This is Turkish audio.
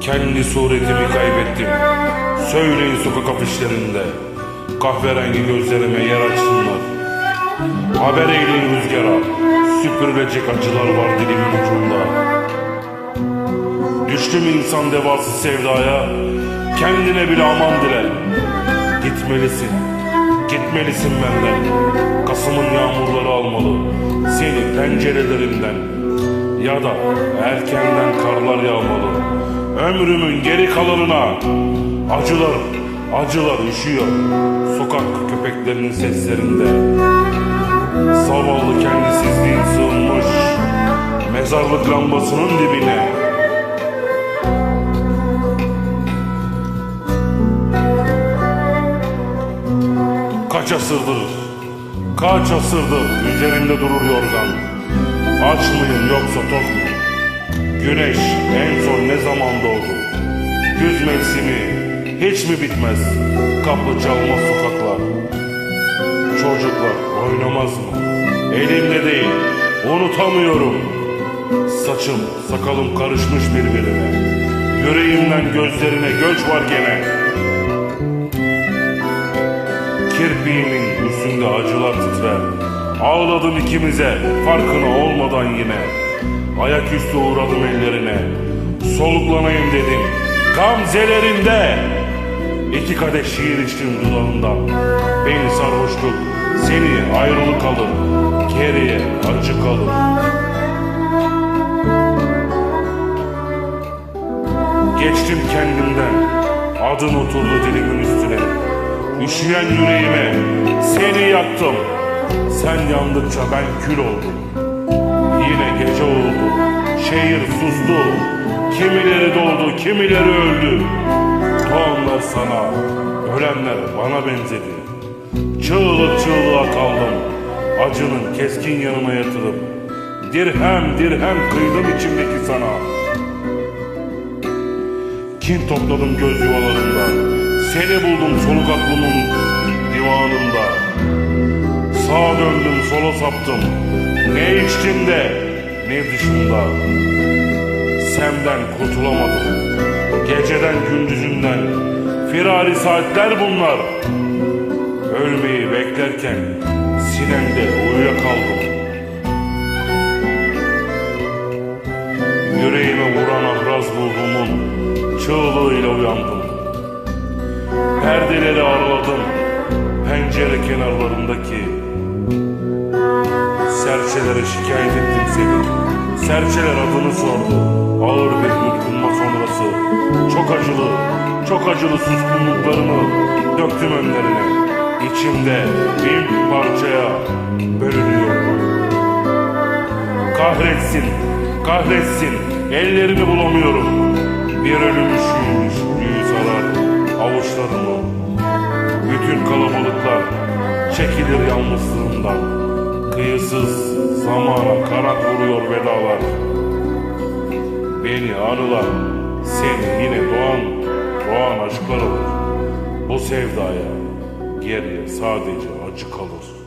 Kendi suretimi kaybettim. Söyleyin sokak afişlerinde. Kahverengi gözlerime yer açsınlar. Haber eyleyin rüzgara. Süpürülecek acılar var dilimin ucunda. Düştüm insan devası sevdaya. Kendine bile aman dile. Gitmelisin. Gitmelisin benden. Pencerelerimden ya da erkenden karlar yağmalı. Ömrümün geri kalanına acılar, acılar üşüyor. Sokak köpeklerinin seslerinde. Zavallı kendisizliğin sığınmış mezarlık lambasının dibine. Kaç asırdır, kaç asırdır üzerinde durur yorgan. Aç mıyım yoksa tok mu? Güneş en son ne zaman doğdu? Güz mevsimi hiç mi bitmez? Kapı çalmaz sokaklar. Çocuklar oynamaz mı? Elimde değil, unutamıyorum. Saçım, sakalım karışmış birbirine. Yüreğimden gözlerine göç var gene. Kirpiğimin üstünde acılar titrer. Ağladım ikimize farkına olmadan yine. Ayaküstü uğradım ellerine. Soluklanayım dedim. Gamzelerinde. İki kadeh şiir içtim dudağından. Beni sarhoşluk, seni ayrılık alır. Geriye acı kalır. Geçtim kendimden. Adın oturdu dilimin üstüne. Üşüyen yüreğime seni yaktım. Sen yandıkça ben kül oldum. Yine gece oldu. Şehir sustu. Kimileri doğdu, kimileri öldü. Doğanlar sana, ölenler bana benzedi. Çığlık çığlığa kaldım. Acının keskin yanına yatırıp. Dirhem dirhem kıydım içimdeki sana. Kin topladım göz yuvalarında. Seni buldum soluk aklımın divanında. Sağa döndüm sola saptım. Ne içtimde ne dışında. Senden kurtulamadım. Geceden gündüzünden. Firari saatler bunlar. Ölmeyi beklerken sinemde uyuyakaldım. Yüreğime vuran ahraz ruhumun çığlığıyla uyandım. Perdeleri araladım pencere kenarlarındaki. Serçelere şikayet ettim seni. Serçeler adını sordu. Ağır bir yutkunma sonrası. Çok acılı, çok acılı suskunluklarımı döktüm önlerine. İçimde bin parçaya bölünüyorum. Kahretsin, kahretsin. Ellerini bulamıyorum. Bir ölüm üşüymüş, büyü sarar avuçlarımı. Bütün kalabalıklar çekilir yalnızlığından. Kıyısız zamana kanat vuruyor vedalar. Beni anılar, seni yine doğan, doğan aşklar alır. Bu sevdaya geriye sadece acı kalır.